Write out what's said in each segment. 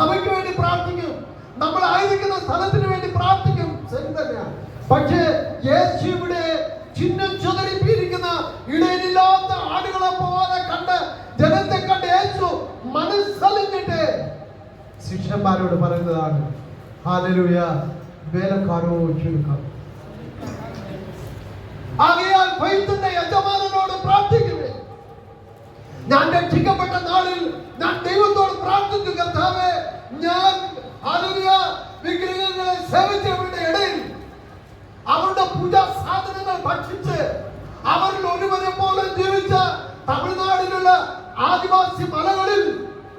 സഭയ്ക്ക് വേണ്ടി പ്രാർത്ഥിക്കും. നമ്മൾ ആയിരിക്കുന്ന സ്ഥലത്തിന് വേണ്ടി പ്രാർത്ഥിക്കും. ശരി തന്നെയാണ് പക്ഷേ യേശു ഇവിടെ ചിഹ്നം ചുതറിപ്പിരിക്കുന്ന ഇടയിലില്ലാത്ത ആടുകളെ പോലെ കണ്ട് ജനത്തെ കണ്ട് യേശു മനസ്സലിഞ്ഞിട്ട് ശിഷ്യന്മാരോട് പറയുന്നതാണ് ഹാലലൂയ വേലക്കാരോ ചുരുക്കം. ആകയാൽ കൊയ്ത്തിന്റെ യജമാനനോട് പ്രാർത്ഥിക്കുന്നു ഞാൻ രക്ഷിക്കപ്പെട്ട നാളിൽ ഞാൻ ദൈവത്തോട് പ്രാർത്ഥിച്ചു കർത്താവെ ഞാൻ വിഗ്രഹങ്ങളെ സേവിച്ചവരുടെ ഇടയിൽ അവരുടെ പൂജാ സാധനങ്ങൾ ഭക്ഷിച്ച് അവരിൽ ഒരുവനെ പോലെ ജീവിച്ച തമിഴ്നാടിലുള്ള ആദിവാസി മലകളിൽ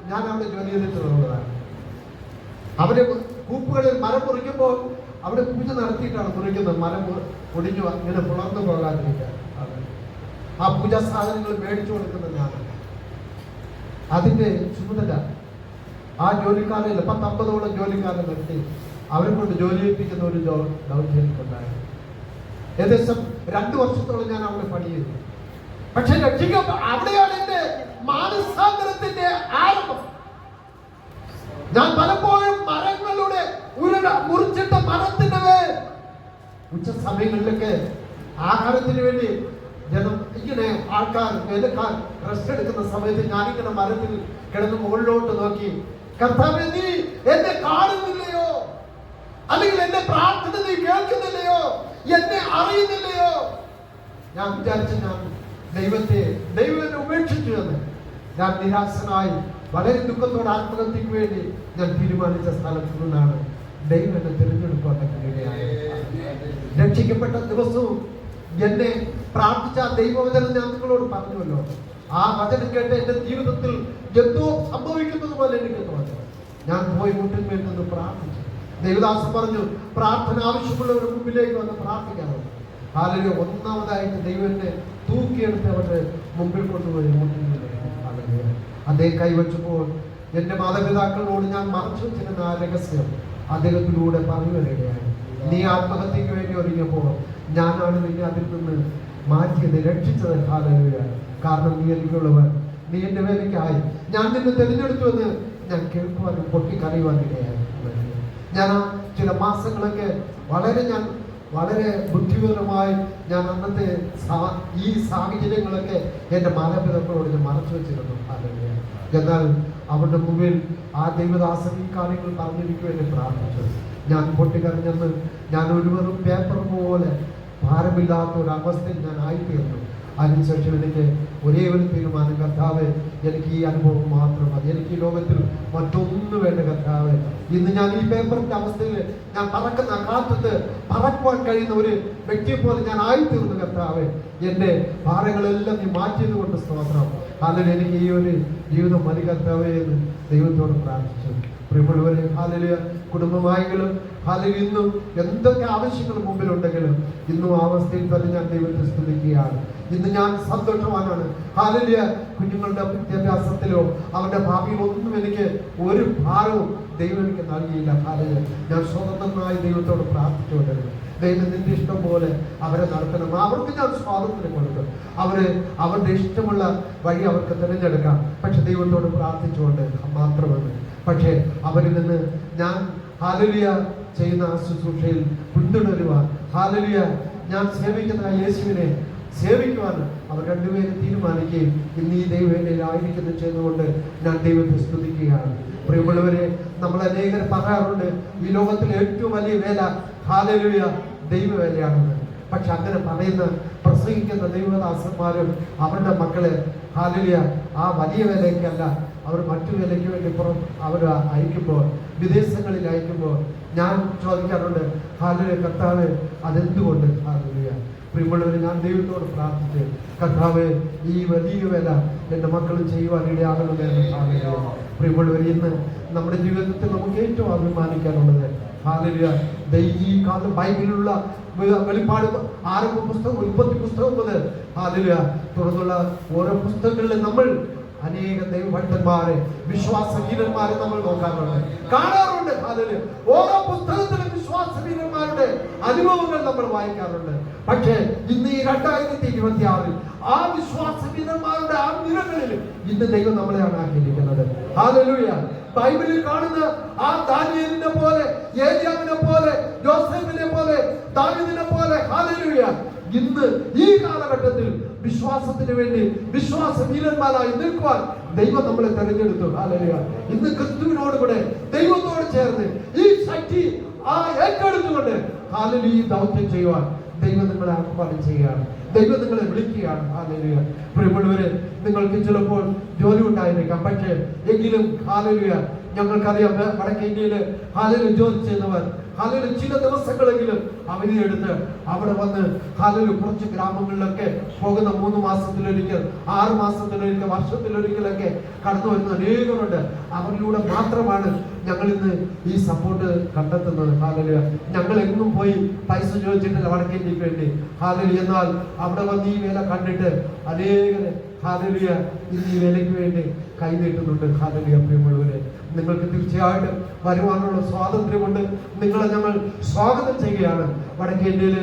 ഞാൻ അവിടെ ജോലി ചെയ്തിട്ടുള്ളതാണ് അവരെ കൂപ്പുകളിൽ മരം മുറിക്കുമ്പോൾ അവിടെ പൂജ നടത്തിയിട്ടാണ് മുറിക്കുന്നത്. മരം ഒടിഞ്ഞു ഇങ്ങനെ പുലർന്നു പോകാതിരിക്കാൻ. ആ പൂജാ സാധനങ്ങൾ മേടിച്ചു കൊടുക്കുന്നത് ഞാനല്ല. അതിന്റെ ചുമതല ആ ജോലിക്കാരെ പത്തമ്പതോളം ജോലിക്കാരെ നിർത്തി അവരെ കൊണ്ട് ജോലി ഏൽപ്പിക്കുന്ന ഒരു ജോ ദൗത്യം എനിക്കുണ്ടായിരുന്നു ഏകദേശം രണ്ടു വർഷത്തോളം ഞാൻ അവിടെ പണി ചെയ്തു പക്ഷെ രക്ഷിക്ക അവിടെയാണ് എന്റെ മാനസാന്തരത്തിന്റെ ആരംഭം. ഞാൻ പലപ്പോഴും മരങ്ങളുടെ ഉരുട മുറിച്ചിട്ട മരത്തിന്റെ മേൽ ഉച്ച സമയങ്ങളിലൊക്കെ ആഹാരത്തിന് വേണ്ടി ജനം ഇങ്ങനെ ആൾക്കാർ വേലക്കാർ റെസ്റ്റ് എടുക്കുന്ന സമയത്ത് ഞാനിങ്ങനെ മരത്തിൽ കിടന്ന് മുകളിലോട്ട് നോക്കി കർത്താവെ നീ എന്നെ കാണുന്നില്ലയോ? അല്ലെങ്കിൽ എന്റെ പ്രാർത്ഥന നീ കേൾക്കുന്നില്ലയോ? എന്നെ അറിയുന്നില്ലയോ? ഞാൻ വിചാരിച്ച ഞാൻ ദൈവത്തെ ദൈവത്തെ ഉപേക്ഷിച്ചു എന്ന്. ഞാൻ നിരാശനായി വളരെ ദുഃഖത്തോടെ ആത്മഹത്യക്ക് വേണ്ടി ഞാൻ തീരുമാനിച്ച സ്ഥലത്തു നിന്നാണ് ദൈവം എന്നെ തിരഞ്ഞെടുക്കാൻ രക്ഷിക്കപ്പെട്ട ദിവസവും എന്നെ പ്രാർത്ഥിച്ച ദൈവവചനം ഞാൻ നിങ്ങളോട് പറഞ്ഞുവല്ലോ. ആ വചനം കേട്ട് എന്റെ ജീവിതത്തിൽ എന്തോ സംഭവിക്കുന്നത് പോലെ എനിക്ക് തോന്നി. ഞാൻ പോയി മുട്ടിന്മേൽ നിന്ന് പ്രാർത്ഥിച്ചു. ദേവദാസ് പറഞ്ഞു പ്രാർത്ഥന ആവശ്യമുള്ളവരുടെ മുമ്പിലേക്ക് വന്ന് പ്രാർത്ഥിക്കാറുണ്ട് ഹാലല് ഒന്നാമതായിട്ട് ദൈവത്തെ തൂക്കിയെടുത്ത് അവരുടെ മുമ്പിൽ കൊണ്ടുപോയി മുട്ടിന്മേൽ അദ്ദേഹം കൈവച്ചപ്പോൾ എന്റെ മാതാപിതാക്കളോട് ഞാൻ മറച്ചു വെച്ചിരുന്ന ആ രഹസ്യം അദ്ദേഹത്തിലൂടെ പറയുവാനിടയായി നീ ആത്മഹത്യക്ക് വേണ്ടി ഒരുങ്ങിയപ്പോൾ ഞാനാണ് നിന്നെ അതിൽ നിന്ന് മാറ്റിയത് രക്ഷിച്ചത് ഹാലലൂയ. കാരണം നീ എനിക്കുള്ളവർ നീ എന്റെ വേലയ്ക്കായി. ഞാൻ നിന്നെ തിരഞ്ഞെടുത്തു എന്ന് ഞാൻ കേൾക്കുവാനും പൊട്ടിക്കറിയുവാനിടയായി ഞാൻ ആ ചില മാസങ്ങളൊക്കെ വളരെ ഞാൻ വളരെ ബുദ്ധിപരമായി ഞാൻ അന്നത്തെ ഈ സാഹചര്യങ്ങളൊക്കെ എന്റെ മാതാപിതാക്കളോട് ഞാൻ മറച്ചു വെച്ചിരുന്നു ഹാലലൂയ. എന്നാൽ അവരുടെ മുമ്പിൽ ആ ദൈവദാസൻ ഈ കാര്യങ്ങൾ പറഞ്ഞിരിക്കും എന്നെ പ്രാർത്ഥിച്ചു. ഞാൻ പൊട്ടിക്കറിഞ്ഞെന്ന് ഞാൻ ഒരു വെറും പേപ്പർ പോലെ ഭാരമില്ലാത്ത ഒരു അവസ്ഥയിൽ ഞാൻ ആയിത്തീർന്നു. അതിനുശേഷം എനിക്ക് ഒരേ ഒരു തീരുമാനം കർത്താവ് എനിക്ക് ഈ അനുഭവം മാത്രം മതി. എനിക്ക് ഈ ലോകത്തിൽ മറ്റൊന്നും വേണ്ട കർത്താവ്. ഇന്ന് ഞാൻ ഈ പേപ്പറിന്റെ അവസ്ഥയിൽ ഞാൻ പറക്കുന്ന കാറ്റത്ത് പറക്കുവാൻ കഴിയുന്ന ഒരു വ്യക്തിയെ പോലെ ഞാൻ ആയിത്തീർന്നു കർത്താവ്. എന്റെ ഭാരങ്ങളെല്ലാം നീ മാറ്റിയത് കൊണ്ട് സ്തോത്രം. അതിൽ എനിക്ക് ഈ ഒരു ജീവിതം മതി കർത്താവേ എന്ന് ദൈവത്തോട് പ്രാർത്ഥിച്ചു. പ്രിയമുള്ളവരെ അതിൽ കുടുംബമായെങ്കിലും ഹാലലി ഇന്നും എന്തൊക്കെ ആവശ്യങ്ങൾ മുമ്പിലുണ്ടെങ്കിലും ഇന്നും ആ അവസ്ഥയിൽ തന്നെ ഞാൻ ദൈവത്തെ സ്തുതിക്കുകയാണ്. ഇന്ന് ഞാൻ സന്തോഷവാനാണ്. ഹാലലിയ കുഞ്ഞുങ്ങളുടെ വിദ്യാഭ്യാസത്തിലോ അവരുടെ ഭാവിയിലോ ഒന്നും എനിക്ക് ഒരു ഭാരവും ദൈവം എനിക്ക് നൽകിയില്ല. ഹാലിയ ഞാൻ സ്വതന്ത്രമായി ദൈവത്തോട് പ്രാർത്ഥിച്ചുകൊണ്ടിരുന്നു. ദൈവം നിന്റെ ഇഷ്ടം പോലെ അവരെ നടത്തണം. അവർക്ക് ഞാൻ സ്വാതന്ത്ര്യം കൊടുക്കും. അവർ അവരുടെ ഇഷ്ടമുള്ള വഴി അവർക്ക് തിരഞ്ഞെടുക്കാം. പക്ഷെ ദൈവത്തോട് പ്രാർത്ഥിച്ചുകൊണ്ട് മാത്രമാണ്. പക്ഷേ അവരിൽ നിന്ന് ഞാൻ ഹാലലിയ ചെയ്യുന്ന ആ ശുശ്രൂഷയിൽ പിന്തുടരുവാൻ. ഹാലലിയ ഞാൻ സേവിക്കുന്ന യേശുവിനെ സേവിക്കുവാൻ അവർ രണ്ടുപേരും തീരുമാനിക്കുകയും ഇന്ന് ഈ ദൈവവേലയിലായിരിക്കുന്നു ചെയ്തുകൊണ്ട് ഞാൻ ദൈവത്തെ സ്തുതിക്കുകയാണ്. പ്രിയമുള്ളവരെ നമ്മൾ അനേകർ പറയാറുണ്ട് ഈ ലോകത്തിലെ ഏറ്റവും വലിയ വേല ഹാലലുയ ദൈവവേലയാണെന്ന്. പക്ഷെ അങ്ങനെ പറയുന്ന പ്രസംഗിക്കുന്ന ദൈവദാസന്മാരും അവരുടെ മക്കളെ ഹാലലിയ ആ വലിയ വേലയ്ക്കല്ല അവർ മറ്റു വേലയ്ക്ക് വേണ്ടി പുറം അവർ അയക്കുമ്പോൾ വിദേശങ്ങളിൽ അയക്കുമ്പോൾ ഞാൻ ചോദിക്കാറുണ്ട് ഹാലലിയ കർത്താവ് അതെന്തുകൊണ്ട്? പ്രിയമുള്ളവരെ ഞാൻ ദൈവത്തോട് പ്രാർത്ഥിച്ച് കർത്താവ് ഈ വലിയ വില എന്റെ മക്കൾ ചെയ്യുവാൻ ഇടയാകണമേ എന്ന് പ്രാർത്ഥിക്കുന്നു. പ്രിയമുള്ളവർ ഇന്ന് നമ്മുടെ ജീവിതത്തിൽ നമുക്ക് ഏറ്റവും അഭിമാനിക്കാനുള്ളത് ഹാലലിയ ഈ കാലം ബൈബിളിലുള്ള വെളിപ്പാട് ആരംഭ പുസ്തകം ഉൽപ്പത്തി പുസ്തകം മുതൽ ഹാലലിയ തുടർന്നുള്ള ഓരോ പുസ്തകങ്ങളിൽ നമ്മൾ അനേക ദൈവഭക്തന്മാരെ വിശ്വാസഹീനന്മാരെ നമ്മൾ നോക്കാറുണ്ട്. കാണാറുണ്ട് അതിൽ ഓരോ പുസ്തകത്തിലും വിശ്വാസഹീനന്മാരുടെ അനുഭവങ്ങൾ നമ്മൾ വായിക്കാറുണ്ട്. പക്ഷേ ഇന്ന് ഈ രണ്ടായിരത്തി ഇരുപത്തി ആറിൽ ആ വിശ്വാസഹീനന്മാരുടെ ആ നിരകളിൽ ഇന്ന് ദൈവം നമ്മളെയാണ് ആക്കിയിരിക്കുന്നത്. ഹാലലൂയ ബൈബിളിൽ കാണുന്ന ആ ദാനിയലിനെ പോലെ ഏലിയാവിനെ പോലെ ജോസഫിനെ പോലെ ദാവിദിനെ പോലെ. ഹാലലൂയ ഇന്ന് ഈ കാലഘട്ടത്തിൽ വിശ്വാസത്തിന് വേണ്ടി വിശ്വാസ വീരന്മാരായി നിൽക്കുവാൻ ദൈവം നമ്മളെ തെരഞ്ഞെടുത്തു. ഹാലലുയ ഇന്ന് ക്രിസ്തുവിനോട് കൂടെ ദൈവത്തോട് ചേർന്ന് ഈ ശക്തി ആ ഏറ്റെടുത്തുകൊണ്ട് ഹാലലി ദൗത്യം ചെയ്യുവാൻ ദൈവം നിങ്ങളെ ആഹ്വാനം ചെയ്യുകയാണ്. ദൈവം നിങ്ങളെ വിളിക്കുകയാണ്. ഹാലലിയ പ്രിയമുള്ളവരെ നിങ്ങൾക്ക് ചിലപ്പോൾ ജോലി ഉണ്ടായിരിക്കാം. പക്ഷേ എങ്കിലും ഹാലലുയ ഞങ്ങൾക്കറിയാം വടക്കേ ഇന്ത്യയിൽ ഹാലയിൽ ജോലി ചെയ്യുന്നവർ ഹാലയിൽ ചില ദിവസങ്ങളെങ്കിലും അവധിയെടുത്ത് അവിടെ വന്ന് ഹാലയിൽ കുറച്ച് ഗ്രാമങ്ങളിലൊക്കെ പോകുന്ന മൂന്ന് മാസത്തിലൊരിക്കൽ ആറ് മാസത്തിലൊരിക്കൽ വർഷത്തിലൊരിക്കലൊക്കെ കടന്നു വരുന്ന അനേകരുണ്ട്. അവരിലൂടെ മാത്രമാണ് ഞങ്ങൾ ഇന്ന് ഈ സപ്പോർട്ട് കണ്ടെത്തുന്നത്. ഹാലലിയ. ഞങ്ങൾ എങ്ങും പോയി പൈസ ചോദിച്ചിട്ടില്ല വടക്കേ ഇന്ത്യയ്ക്ക് വേണ്ടി. ഹാലലി എന്നാൽ അവിടെ വന്ന് ഈ വേല കണ്ടിട്ട് അനേകര് ഹാലലുയ ഇന്ന് ഈ വേലയ്ക്ക് വേണ്ടി കൈനീട്ടുന്നുണ്ട് ഹാദലിയ പ്രിയമുള്ളവരെ. നിങ്ങൾക്ക് തീർച്ചയായിട്ടും വരുവാനുള്ള സ്വാതന്ത്ര്യമുണ്ട്. നിങ്ങളെ ഞങ്ങൾ സ്വാഗതം ചെയ്യുകയാണ്. വടക്കേ ഇന്ത്യയിൽ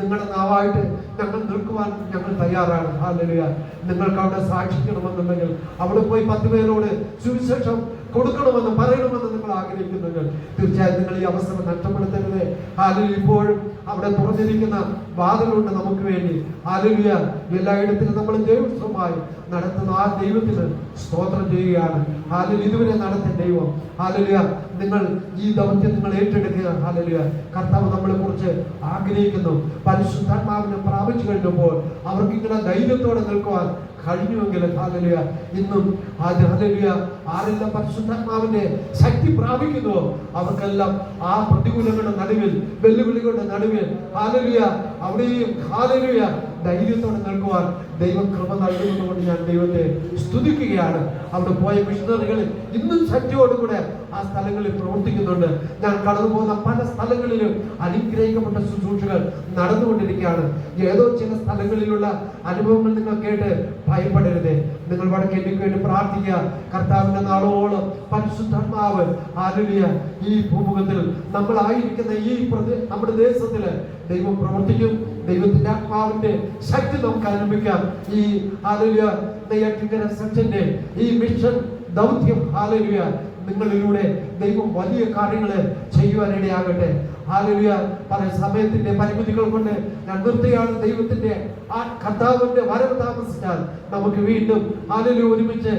നിങ്ങളുടെ നാവായിട്ട് ഞങ്ങൾ നിൽക്കുവാൻ ഞങ്ങൾ തയ്യാറാണ്. ഹാലലുയ നിങ്ങൾക്ക് അവിടെ സാക്ഷിക്കണമെന്നുണ്ടെങ്കിൽ അവിടെ പോയി പത്ത് പേരോട് സുവിശേഷം കൊടുക്കണമെന്ന് പറയണമെന്ന് നിങ്ങൾ ആഗ്രഹിക്കുന്നുണ്ട്. തീർച്ചയായും നിങ്ങൾ ഈ അവസരം നഷ്ടപ്പെടുത്തരുത്. ഹാലലു ഇപ്പോഴും അവിടെ തുറന്നിരിക്കുന്ന വാതിലുണ്ട് നമുക്ക് വേണ്ടി. അലുവിയ എല്ലായിടത്തിലും നമ്മൾ ദൈവമായി നടത്തുന്ന ആ ദൈവത്തിന് സ്തോത്രം ചെയ്യുകയാണ്. ഹാലലു ഇതുവരെ നടത്തിയ ദൈവം. ഹാലലുയ നിങ്ങൾ ഈ ദൗത്യം നിങ്ങൾ ഏറ്റെടുക്കുക. ഹാലലുയ കർത്താവ് നമ്മളെ കുറിച്ച് ആഗ്രഹിക്കുന്നു. പരിശുദ്ധാത്മാവിനെ പ്രാപിച്ചു കഴിഞ്ഞപ്പോൾ അവർക്ക് ഇങ്ങനെ ധൈര്യത്തോടെ നിൽക്കുവാൻ കഴിഞ്ഞുവെങ്കിൽ ഹാലലിയ ഇന്നും ആ ഹാലലുയ ആരെല്ലാം പരിശുദ്ധാത്മാവിന്റെ ശക്തി പ്രാപിക്കുന്നു അവർക്കെല്ലാം ആ പ്രതികൂലങ്ങളുടെ നടുവിൽ വെല്ലുവിളികളുടെ നടുവിൽ ഹാലലുയ അവിടെയും ഹാലലുയ ധൈര്യത്തോടെ നിൽക്കുവാൻ ദൈവം കൃപ നൽകുന്നതുകൊണ്ട് ഞാൻ ദൈവത്തെ സ്തുതിക്കുകയാണ്. അവിടെ പോയ മിഷണറികളിൽ ഇന്നും ശക്തിയോടുകൂടെ ആ സ്ഥലങ്ങളിൽ പ്രവർത്തിക്കുന്നുണ്ട്. ഞാൻ കടന്നു പോകുന്ന പല സ്ഥലങ്ങളിലും അനുഗ്രഹിക്കപ്പെട്ട ശുശ്രൂഷകൾ നടന്നുകൊണ്ടിരിക്കുകയാണ്. ഏതോ ചില സ്ഥലങ്ങളിലുള്ള അനുഭവങ്ങൾ നിങ്ങൾ കേട്ട് ഭയപ്പെടരുത്. നിങ്ങൾ വടക്കേക്ക് വേണ്ടി പ്രാർത്ഥിക്കുക. കർത്താവിന്റെ നാളോളം പരിശുദ്ധാത്മാവ് ആലുലിയ ഈ ഭൂമുഖത്തിൽ നമ്മളായിരിക്കുന്ന ഈ നമ്മുടെ ദേശത്തിൽ ദൈവം പ്രവർത്തിക്കും. ദൈവത്തിന്റെ ആത്മാവിന്റെ ശക്തി നമുക്ക് അനുഭവിക്കാം. ഈ ആലുലിയ നെയ്യാറ്റിങ്കര സെക്ഷന്റെ ഈ മിഷൻ ദൗത്യം ആലുലിയ നിങ്ങളിലൂടെ ദൈവം വലിയ കാര്യങ്ങൾ ചെയ്യുവാനിടയാകട്ടെ. ഹാലലുയ പല സമയത്തിന്റെ പരിമിതികൾ കൊണ്ട് ഞാൻ നിർത്തുകയാണ് ദൈവത്തിന്റെ ആ കർത്താവിന്റെ വരവ് താമസിച്ചാൽ നമുക്ക് വീണ്ടും ഹാലലു ഒരുമിച്ച്